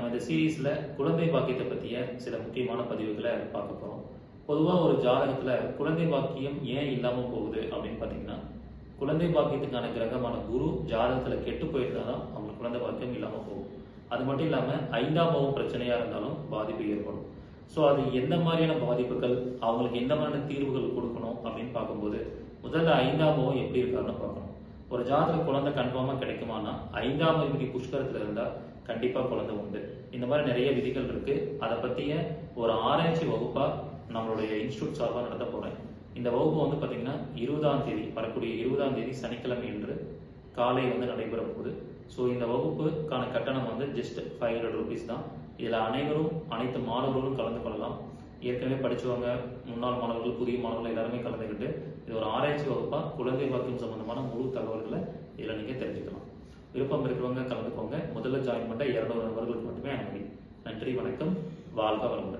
நம்ம இந்த சீரீஸில் குழந்தை பாக்கியத்தை பற்றிய சில முக்கியமான பதிவுகளை பார்க்க போகிறோம் பொதுவாக ஒரு ஜாதகத்தில் குழந்தை பாக்கியம் ஏன் இல்லாமல் போகுது அப்படின்னு பார்த்தீங்கன்னா குழந்தை பாக்கியத்துக்கான கிரகமான குரு ஜாதகத்தில் கெட்டு போயிருந்தா அவங்களுக்கு குழந்தை பாக்கியம் இல்லாமல் போகும். அது மட்டும் இல்லாமல் ஐந்தாம் பாவம் பிரச்சனையாக இருந்தாலும் பாதிப்பு ஏற்படும். ஸோ அது எந்த மாதிரியான பாதிப்புகள் அவங்களுக்கு எந்த மாதிரியான தீர்வுகள் கொடுக்கணும் அப்படின்னு பார்க்கும்போது முதல்ல ஐந்தாம் பாவம் எப்படி இருக்காருன்னு பார்க்கணும். ஒரு ஜாதக குழந்தை கன்ஃபார்மாக கிடைக்குமானா ஐந்தாம் அதிபதி புஷ்கரத்தில் இருந்தால் கண்டிப்பாக குழந்தை உண்டு. இந்த மாதிரி நிறைய விதிகள் இருக்கு. அதை பற்றிய ஒரு ஆராய்ச்சி வகுப்பாக நம்மளுடைய இன்ஸ்டியூட் சார்பாக நடத்த போகிறேன் இந்த வகுப்பு வந்து பார்த்தீங்கன்னா இருபதாம் தேதி வரக்கூடிய இருபதாம் தேதி சனிக்கிழமை என்று காலை வந்து நடைபெற போகுது. ஸோ இந்த வகுப்புக்கான கட்டணம் வந்து ஜஸ்ட் ஃபைவ் ஹண்ட்ரட் ருபீஸ் தான். இதில் அனைவரும் அனைத்து மாணவர்களும் கலந்து கொள்ளலாம். ஏற்கனவே படிச்சவங்க முன்னாள் மாணவர்கள் புதிய மாணவர்கள் எல்லாருமே கலந்துக்கிட்டு இது ஒரு ஆராய்ச்சி வகுப்பாக குழந்தை பாக்கியம் சம்பந்தமான முழு தகவல்களை விருப்பம் இருக்கிறவங்க கலந்துக்கோங்க. முதல்ல ஜாயின் பண்ண இரநூறு நபர்களுக்கு மட்டுமே அனுமதி. நன்றி வணக்கம். வாழ்க வளமுடன்.